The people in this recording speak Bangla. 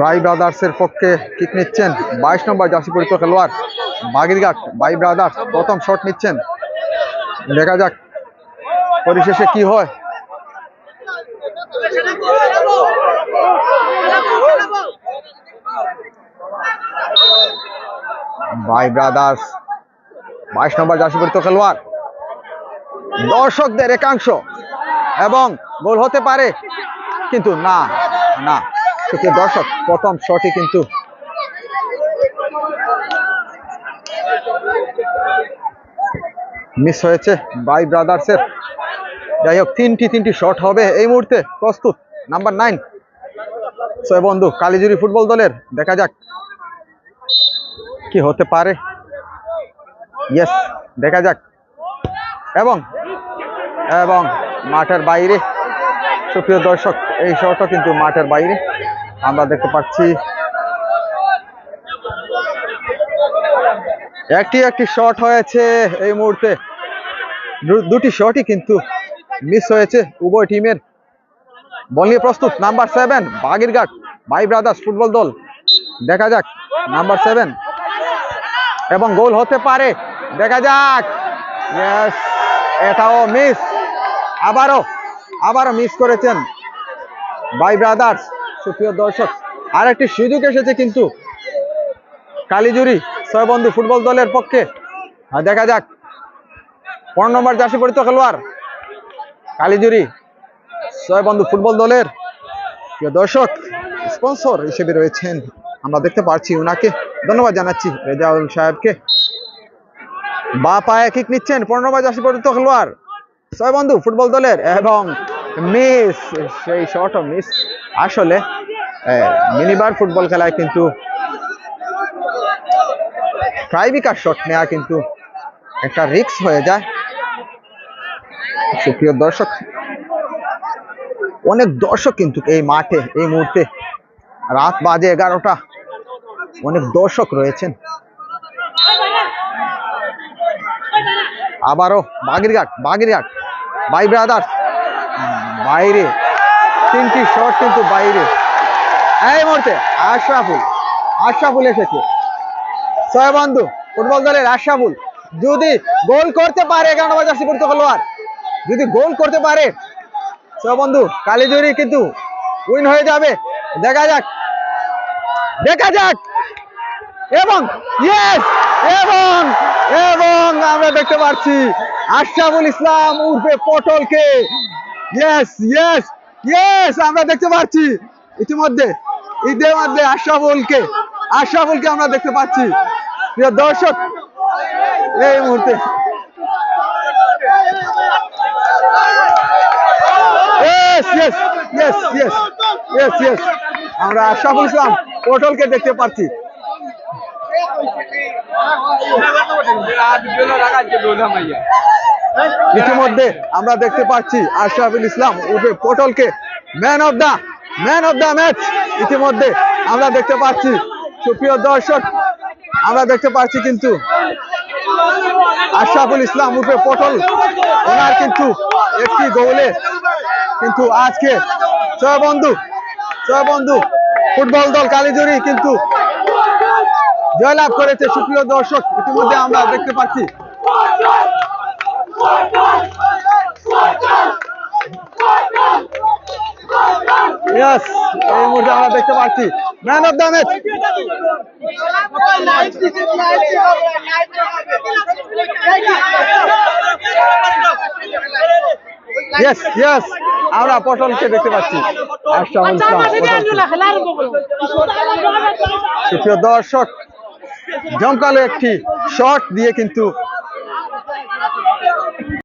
বাই ব্রাদার্সের পক্ষে কিক নিচ্ছেন। বাইশ নম্বর জার্সি পরিত খেলোয়াড় বাগিরঘাট। বাই ব্রাদার্স, প্রথম শট নিচ্ছেন। দেখা যাক পরিশেষে কি হয়। বাই ব্রাদার্স বাইশ নম্বর জার্সি পরিত খেলোয়াড়। দর্শকদের একাংশ এবং গোল হতে পারে, কিন্তু না না, সুপ্রিয় দর্শক, প্রথম শটই কিন্তু মিস হয়েছে বাই ব্রাদার্সের যাই হোক, তিনটি তিনটি শট হবে। এই মুহূর্তে প্রস্তুত নাম্বার নাইন ছয় বন্ধু কালীজুরি ফুটবল দলের, দেখা যাক কি হতে পারে। ইয়েস দেখা যাক। এবং এবং মাঠের বাইরে, সুপ্রিয় দর্শক, এই শটও কিন্তু মাঠের বাইরে। আমরা দেখতে পাচ্ছি একটি একটি শট হয়েছে এই মুহূর্তে। দুটি শটই কিন্তু মিস হয়েছে উভয় টিমের বল নিয়ে প্রস্তুত, number seven Bagirghat by brothers football দল। দেখা যাক, নাম্বার সেভেন এবং গোল হতে পারে, দেখা যাক। এটাও মিস আবারও আবারও মিস করেছেন বাই ব্রাদার্স সুপ্রিয় দর্শক আর একটি সুযোগ এসেছে কিন্তু। কালীজুরি ছয় বন্ধু ফুটবল দলের পক্ষে। দেখা যাক, পনেরো নম্বর জার্সি পরিত খেলোয়াড় কালীজুরি বন্ধু ফুটবল দলের। প্রিয় দর্শক, স্পন্সর হিসেবে রয়েছেন। আমরা দেখতে পাচ্ছি ওনাকে ধন্যবাদ জানাচ্ছি রেজাউল সাহেবকে। বা পায়ে কিক নিচ্ছেন পনেরো নম্বর জার্সি পরিত খেলোয়াড়। ছয় বন্ধু ফুটবল দলের এবং মিস সেই শটও মিস আসলে মিনিবার ফুটবল খেলায় কিন্তু ট্রাইবিকার শট নেওয়া কিন্তু একটা রিস্ক হয়ে যায়। সুপ্রিয় দর্শক অনেক দর্শক কিন্তু এই মাঠে, এই মুহূর্তে রাত বাজে এগারোটা। অনেক দর্শক রয়েছেন। আবারও বাগিরঘাট বাগিরঘাট বাই ব্রাদার্স বাইরে, তিনটি শট কিন্তু বাইরে। এই মুহূর্তে আশরাফুল আশরাফুল এসেছে। ছয় বন্ধু, ফুটবল দলের আশরাফুল। যদি গোল করতে পারে এগারো বাজার জার্সি পরিত যদি গোল করতে পারে ছয় বন্ধু কালীজুরি কিন্তু উইন হয়ে যাবে। দেখা যাক। দেখা যাক। এবং ইয়েস এবং এবং আমরা দেখতে পাচ্ছি আশরাফুল ইসলাম উর্ফে পটলকে। ইয়েস ইয়েস ইয়েস আমরা দেখতে পাচ্ছি ইতিমধ্যে, ঈদের মধ্যে আশরাফুলকে। আশরাফুলকে আমরা দেখতে পাচ্ছি। প্রিয় দর্শক, এই মুহূর্তে ইয়েস ইয়েস ইয়েস ইয়েস আমরা আশরাফুল ইসলাম পটলকে দেখতে পাচ্ছি ইতিমধ্যে আমরা দেখতে পাচ্ছি আশরাফুল ইসলাম উর্ফে পটলকে man of the man of the match ইতিমধ্যে আমরা দেখতে পাচ্ছি। সুপ্রিয় দর্শক, আমরা দেখতে পাচ্ছি কিন্তু আশরাফুল ইসলাম উর্ফে পটল। ওনার কিন্তু একটি গোলে কিন্তু আজকে জয় বন্ধু জয় বন্ধু ফুটবল দল কালীজুরি কিন্তু জয়লাভ করেছে সুপ্রিয় দর্শক। ইতিমধ্যে আমরা দেখতে পাচ্ছি। Yes, এই মুহূর্তে আমরা দেখতে পাচ্ছি। Man of the match yes yes আমরা পটলকে দেখতে পাচ্ছি পটলকে। সুপ্রিয় দর্শক জমকালো একটি শট দিয়ে কিন্তু